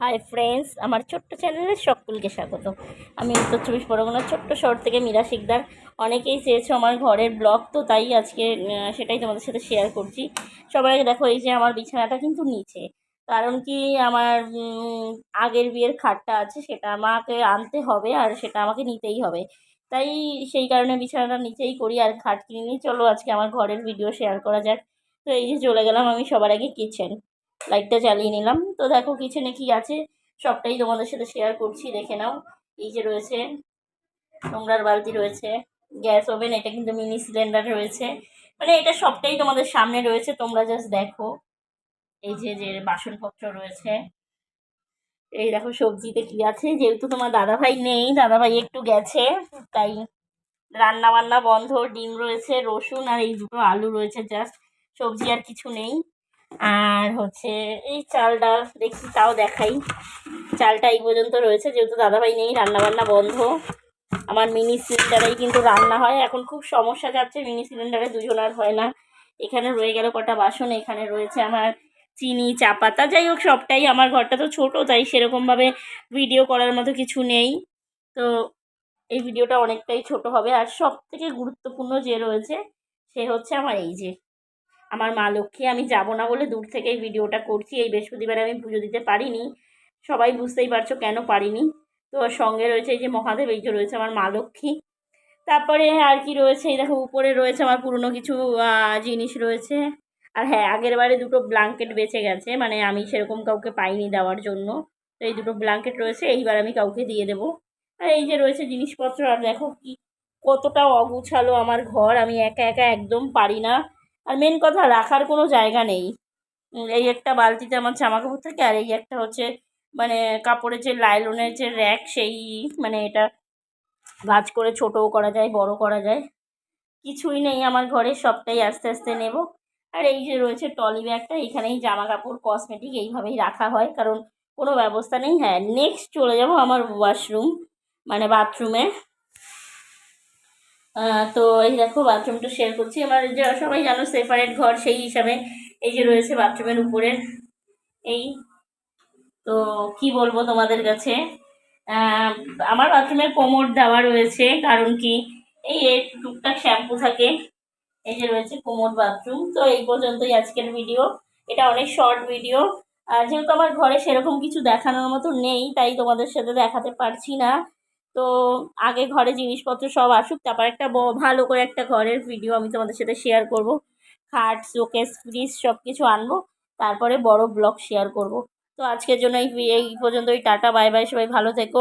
Hi friends আমার ছোট্ট চ্যানেলে সকলকে স্বাগত। আমি উত্তর চব্বিশ পরগনার ছোট্ট শহর থেকে মীরা শিকদার। অনেকেই চেয়েছো আমার ঘরের ব্লগ তো তাই আজকে সেটাই তোমাদের সাথে শেয়ার করছি। সবাই দেখো এই যে আমার বিছানাটা কিন্তু নিচে। কারণ কি আমার আগের বিয়ের খাটটা আছে, সেটা আমাকে আনতে হবে আর সেটা আমাকে নিতেই হবে। তাই সেই কারণে বিছানাটা নিচেই করি আর খাট কিনে নিয়ে চলো আজকে আমার ঘরের ভিডিও শেয়ার করা যাক। তো এই যে চলে গেলাম আমি সবার আগে কিচেন লাইটটা জ্বালিয়ে নিলাম। তো দেখো কিচেনে কি আছে? সবটাই তোমাদের সাথে শেয়ার করছি, দেখে নাও। এই যে রয়েছে, নোংরার বালতি রয়েছে, গ্যাস ওভেন, এটা কিন্তু মিনি সিলিন্ডার রয়েছে। মানে এটা সবটাই তোমাদের সামনে রয়েছে, তোমরা জাস্ট দেখো। এই যে যে বাসনপত্র রয়েছে। এই দেখো, সবজিতে কি আছে? যেহেতু তোমার দাদাভাই নেই, দাদাভাই একটু গেছে, তাই রান্না বান্না বন্ধ, ডিম রয়েছে, রসুন আর এই দুটো আলু রয়েছে জাস্ট সবজি আর কিছু নেই। আর হচ্ছে এই চাল ডাল দেখি তাও দেখাই। চালটা এই পর্যন্ত রয়েছে, যেহেতু দাদাভাই নেই, রান্নাবান্না বন্ধ। আমার মিনি সিলিন্ডারেই কিন্তু রান্না হয়। এখন খুব সমস্যা যাচ্ছে মিনি সিলিন্ডারে দুজন আর হয় না। এখানে রয়ে গেল কটা বাসন, এখানে রয়েছে আমার চিনি, চা পাতা। যাই হোক, সবটাই আমার ঘরটা তো ছোট, তাই সেরকমভাবে ভিডিও করার মতো কিছু নেই। তো এই ভিডিওটা অনেকটাই ছোট হবে। আর সব থেকে গুরুত্বপূর্ণ যে রয়েছে, সে হচ্ছে আমার এই যে আমার মা লক্ষ্মী, আমি যাব না বলে দূর থেকেই ভিডিওটা করছি। এই বৃহস্পতিবারে আমি পুজো দিতে পারিনি। সবাই বুঝতেই পারছ কেন পারিনি। তো সঙ্গে রয়েছে এই যে মহাদেব, এই যে রয়েছে আমার মা লক্ষ্মী। তারপরে আর কি রয়েছে? এই দেখো, উপরে রয়েছে আমার পুরনো কিছু জিনিস রয়েছে। আর হ্যাঁ আগের বারে দুটো ব্ল্যাঙ্কেট বেঁচে গেছে। মানে আমি সেরকম কাউকে পাইনি দেওয়ার জন্য। তো এই দুটো ব্ল্যাঙ্কেট রয়েছে, এইবার আমি কাউকে দিয়ে দেবো। আর এই যে রয়েছে জিনিসপত্র, আর দেখো কি, কতটা অগুছালো আমার ঘর। আমি একা একা একদম পারি না। আর মেন কথা, রাখার কোনো জায়গা নেই। এই একটা বালতিতে আমার জামা কাপড় থাকে আর এই একটা হচ্ছে মানে কাপড়ের যে লাইলনের যে র্যাক সেই মানে এটা ভাজ করে ছোটও করা যায় বড় করা যায়। কিছুই নেই আমার ঘরে, সবটাই আস্তে আস্তে নেব। আর এই যে রয়েছে টলি ব্যাগটা, এখানেই জামা কাপড় কসমেটিক এইভাবেই রাখা হয়, কারণ কোনো ব্যবস্থা নেই। হ্যাঁ নেক্সট চলে যাব আমার ওয়াশরুম মানে বাথরুমে তো এই দেখো বাথরুমটা শেয়ার করছি। আমার যে সবাই জানো সেপারেট ঘর, সেই হিসাবে এই যে রয়েছে বাথরুমের উপরে। এই, তো কি বলব তোমাদের কাছে? আমার বাথরুমে কোমর দেওয়া রয়েছে, কারণ কি? এই টুকটাক শ্যাম্পু থাকে, এই যে রয়েছে কোমর বাথরুম তো এই পর্যন্তই আজকের ভিডিও এটা অনেক শর্ট ভিডিও আর যেহেতু আমার ঘরে সেরকম কিছু দেখানোর মতো নেই, তাই তোমাদের সাথে দেখাতে পারছি না। তো আগে ঘরে জিনিসপত্র সব আসুক, তারপর একটা ভালো করে একটা ঘরের ভিডিও আমি তোমাদের সাথে শেয়ার করব। খাট শোকেস ফ্রিজ সব কিছু আনব, তারপরে বড় ব্লগ শেয়ার করব। তো আজকের জন্য এই এই পর্যন্তই, টাটা বাই বাই সবাই ভালো থেকো।